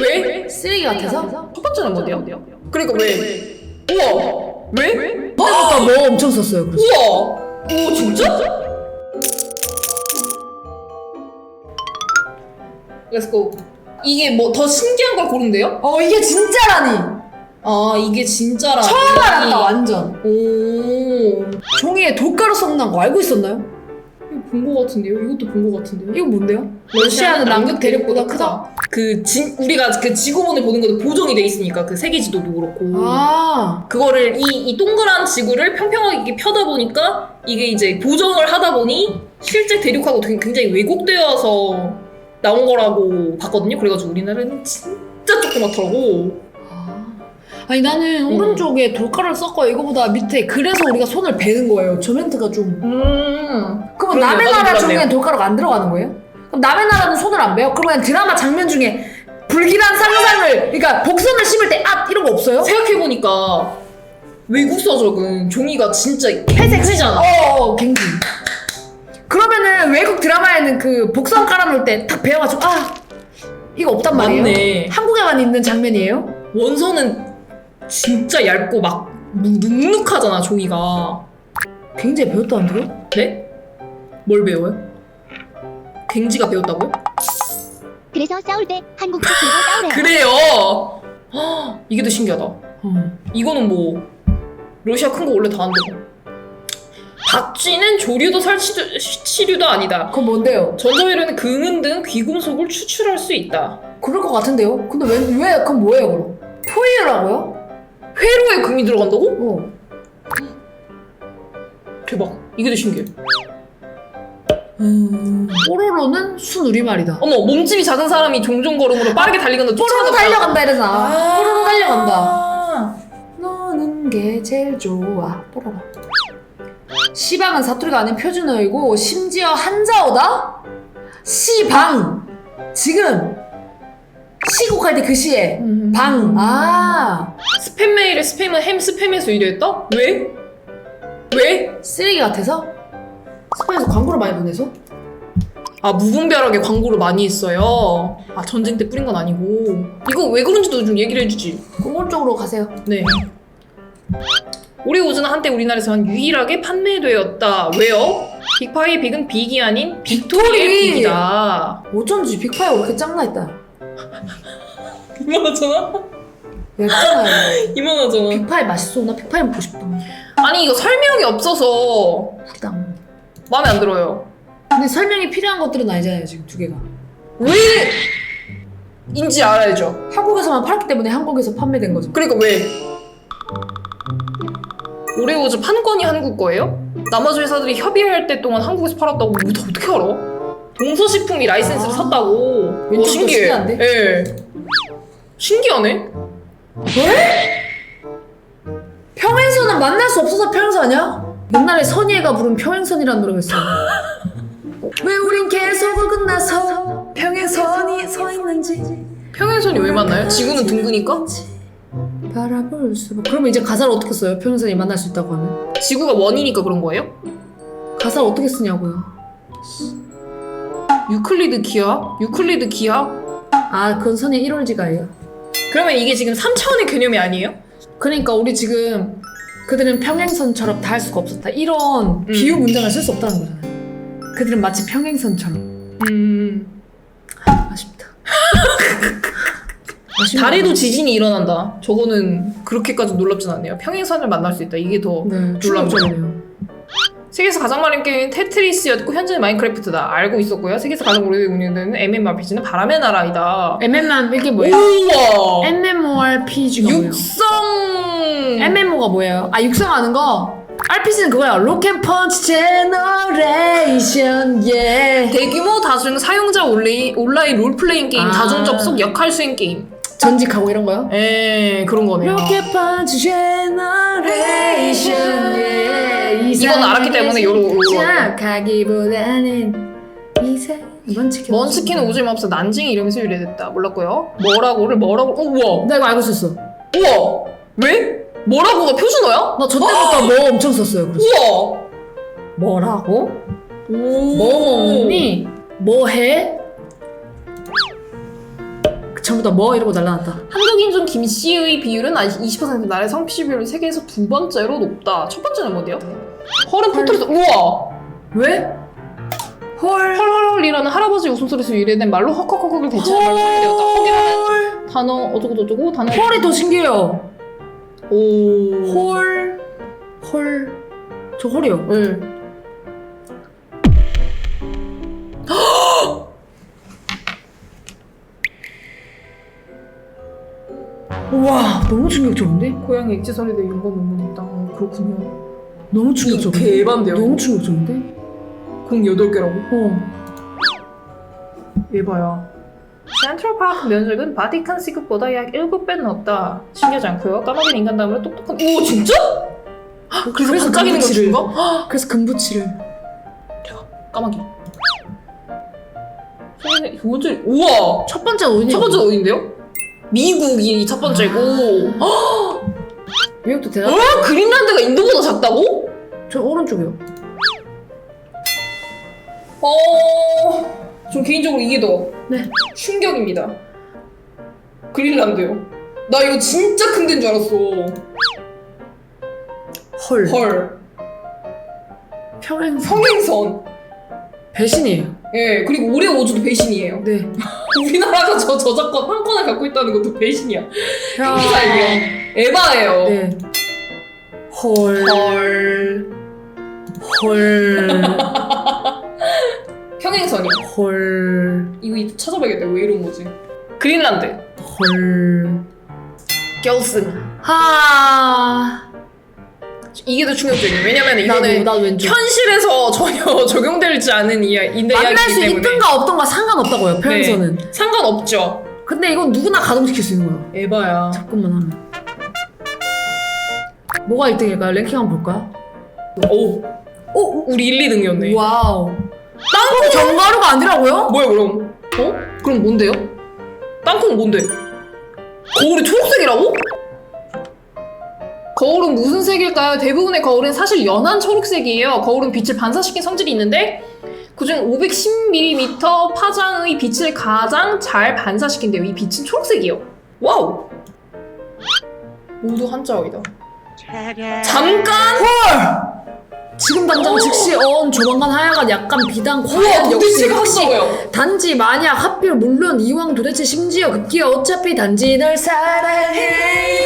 왜? 쓰레기 같아서? 첫 번째는 뭔데요? 그러니까 왜? 우와! 왜? 그때부터 뭐 엄청 썼어요. 그래서. 우와! 오 진짜? 렛츠고 이게 뭐 더 신기한 걸 고른대요? 어 이게 진짜라니. 아 이게 진짜라 처음 알았다 완전. 오 종이에 돌가루 섞는 거 알고 있었나요? 이거 본 거 같은데요? 이것도 본 거 같은데요? 이거 뭔데요? 러시아는 남극 대륙보다 크다. 그 진, 우리가 그 지구본을 보는 것도 보정이 돼 있으니까 그 세계 지도도 그렇고 아 그거를 이, 이 동그란 지구를 평평하게 이렇게 펴다 보니까 이게 이제 보정을 하다 보니 실제 대륙하고 되게 굉장히 왜곡되어서 나온 거라고 봤거든요. 그래가지고 우리나라는 진짜 조그맣더라고. 아니 나는 음. 오른쪽에 돌가루를 섞어 이거보다 밑에 그래서 우리가 손을 베는 거예요. 저 멘트가 좀. 음. 그러면 그러네요. 남의 나도 나라 몰랐네요. 돌가루가 안 들어가는 거예요? 그럼 남의 나라는 손을 안 베요? 그러면 드라마 장면 중에 불길한 상상을 그러니까 복선을 심을 때아 이런 거 없어요? 생각해보니까 외국 서적은 종이가 진짜 회색이잖아. 어, 갱지. 그러면은 외국 드라마에는 그 복선 깔아놓을 때 딱 베어가지고 아 이거 없단 말이에요. 맞네. 한국에만 있는 장면이에요? 원서는 진짜 얇고 막 눅눅하잖아 종이가. 굉장히 배웠다는데요? 네? 뭘 배워요? 갱지가 배웠다고요? 그래서 싸울 때 한국도 들고 싸우래요. 그래요. 헉, 이게 더 신기하다. 어. 이거는 뭐 러시아 큰 거 원래 다안 되고. 박쥐는 조류도 살치도 치류도 아니다. 그건 뭔데요? 전자회로는 금은 등 귀금속을 추출할 수 있다. 그럴 것 같은데요? 근데 왜, 왜, 그건 뭐예요, 그럼? 포유라고요? 회로에 금이 들어간다고? 어. 대박. 이게 더 신기해. 음. 뽀로로는 순우리말이다. 어머 몸집이 작은 사람이 종종 걸음으로 빠르게 달리건데 뽀로로 달려간다 이래서 아, 뽀로로 달려간다. 아. 노는 게 제일 좋아. 뽀로로. 시방은 사투리가 아닌 표준어이고 심지어 한자어다? 시방. 지금 시곡할 때 그 시에 음. 방. 아 스팸 메일에 스팸은 햄 스팸에서 일했다? 왜? 왜? 쓰레기 같아서? 스페인에서 광고를 많이 보내서? 아 무분별하게 광고를 많이 했어요. 아 전쟁 때 뿌린 건 아니고 이거 왜 그런지도 좀 얘기를 해주지. 공원 쪽으로 가세요. 네. 오레오즈는 한때 우리나라에서만 유일하게 판매되었다. 왜요? 빅파이의 빅은 빅이 아닌 빅토리의 빅토리! 빅이다. 어쩐지 빅파이가 왜 이렇게 짱나 했다. 이만하잖아? 얇잖아요. 이만하잖아. 빅파이 맛있어. 나 빅파이 먹고 싶다. 아니 이거 설명이 없어서 부담. 마음에 안 들어요. 근데 설명이 필요한 것들은 아니잖아요, 지금 두 개가. 왜? 인지 알아야죠. 한국에서만 팔았기 때문에 한국에서 판매된 거죠. 그러니까 왜? 오레오즈 판권이 한국 거예요? 나머지 회사들이 협의할 때 동안 한국에서 팔았다고 뭐다 어떻게 알아? 동서식품이 라이센스를 아. 샀다고. 어, 왼쪽도 신기해. 신기한데? 예. 신기하네. 평행선은 만날 수 없어서 평행선이야? 옛날에 선희애가 부른 평행선이라는 노래가 있어요. 왜 우린 계속 어긋나서 평행선이 서 있는지 평행선이 왜 만나요? 지구는 둥그니까? 바라볼 수 그러면 이제 가사를 어떻게 써요? 평행선이 만날 수 있다고 하면 지구가 원이니까 그런 거예요? 가사를 어떻게 쓰냐고요? 유클리드 기하? 유클리드 기하? 아 그건 선의 1월지가예요. 그러면 이게 지금 3차원의 개념이 아니에요? 그러니까 우리 지금 그들은 평행선처럼 다 할 수가 없었다. 이런 비유 문장을 쓸 수 없다는 거잖아요. 그들은 마치 평행선처럼 음. 아쉽다. 아쉽네요. 달에도 지진이 일어난다. 저거는 그렇게까지 놀랍진 않네요. 평행선을 만날 수 있다. 이게 더 네, 충격적이네요. 세계에서 가장 많은 게임은 테트리스였고 현재는 마인크래프트다. 알고 있었고요. 세계에서 가장 오래된 운영되는 MMORPG는 바람의 나라이다. MMO는 이게 뭐예요? 우와! MMORPG가 뭐예요? 육성! MMO가 뭐예요? 아 육성하는 거? RPG는 그거야. 로켓펀치 제너레이션 예. 대규모 다중 사용자 온라인, 온라인 롤플레잉 게임, 아. 다중 접속 역할 수행 게임. 전직하고 이런 거요? 에 그런 거네요. 로켓펀치 제너레이션 예. 이건 알았기 때문에 요로- 요로- 시작하기보다는 이세 먼치킨 먼스키는 우주에 없어 난징이 이름에서 유래됐다. 몰랐고요. 뭐라고를 뭐라고? 어, 우와! 나 이거 알고 있었어. 우와! 왜? 뭐라고가 표준어야? 나저 때부터 뭐 엄청 썼어요. 그래서. 우와! 뭐라고? 오. 뭐 먹니? 뭐 해? 전부 다 뭐 이러고 날라갔다. 한국인종 김씨의 비율은 아직 20% 나라의 성피 비율은 세계에서 두 번째로 높다. 첫 번째는 뭔데요? 헐은 포털에서 우와 왜? 헐. 헐헐헐이라는 할아버지 웃음소리에서 유래된 말로 헉헉헉을 말로 사용되었다. 헐이라는 단어 어쩌고 저쩌고 단어 헐이 더 신기해요. 오 헐. 헐. 저 헐이요. 네. 와, 너무 충격적인데? 고양이 액체설에 대해 연관 논문이 있다. 어, 그렇군요. 너무 충격적인데? 개반대요. 너무 충격적인데? 공 8개라고? 어. 예봐요. 센트럴파크 면적은 바티칸 시급보다 약 7배는 높다. 신기하지 않고요. 까마귀는 인간 다음으로 똑똑한... 오 진짜? 그래서 그래서 반짝이는 거 금붙이를- 준 거? 그래서 금붙이를. 까마귀. 선생님, 두 번째... 우와! 첫 번째 어디냐? 첫 번째 어딘데요? 미국이 첫 번째고 미국도 대단. 어? 그린란드가 인도보다 작다고? 저 오른쪽이요. 어... 전 개인적으로 이게 더 네. 충격입니다. 그린란드요. 나 이거 진짜 큰 데인 줄 알았어. 헐. 헐. 평행 성행선. 배신이에요. 예, 그리고 올해 오주도 배신이에요. 네. 우리나라가 저 저작권 한 건을 갖고 있다는 것도 배신이야. 야. 행사이에요. 에바예요. 네. 헐. 헐. 헐. 평행선이요. 헐. 이거 이따 찾아봐야겠다. 왜 이런 거지? 그린란드. 헐. 결승. 하. 이게 더 충격적이에요. 왜냐면 나도 이거는 나도 왼쪽. 현실에서 전혀 적용되지 않은 이야, 인데 만날 수 이야기이기 때문에 네. 있든가 없던가 상관없다고요. 평행선은. 상관없죠. 근데 이건 누구나 가동시킬 수 있는 거야. 에바야. 접근만 하면. 뭐가 1등일까요? 랭킹 한번 볼까요? 오, 오, 우리 1, 2등이었네. 와우. 땅콩 견과류가 아니라고요? 뭐야 그럼? 어? 그럼 뭔데요? 땅콩 뭔데? 거울이 초록색이라고? 거울은 무슨 색일까요? 대부분의 거울은 사실 연한 초록색이에요. 거울은 빛을 반사시킨 성질이 있는데 그중 510mm 파장의 빛을 가장 잘 반사시킨대요. 이 빛은 초록색이에요. 와우! 모두 한자어이다. 잠깐! 지금 당장 즉시 어언 조만간 하야간 약간 비단 과연 역시 역시 확실해요. 단지 만약 하필 물론 이왕 도대체 심지어 급기야 어차피 단지 널 사랑해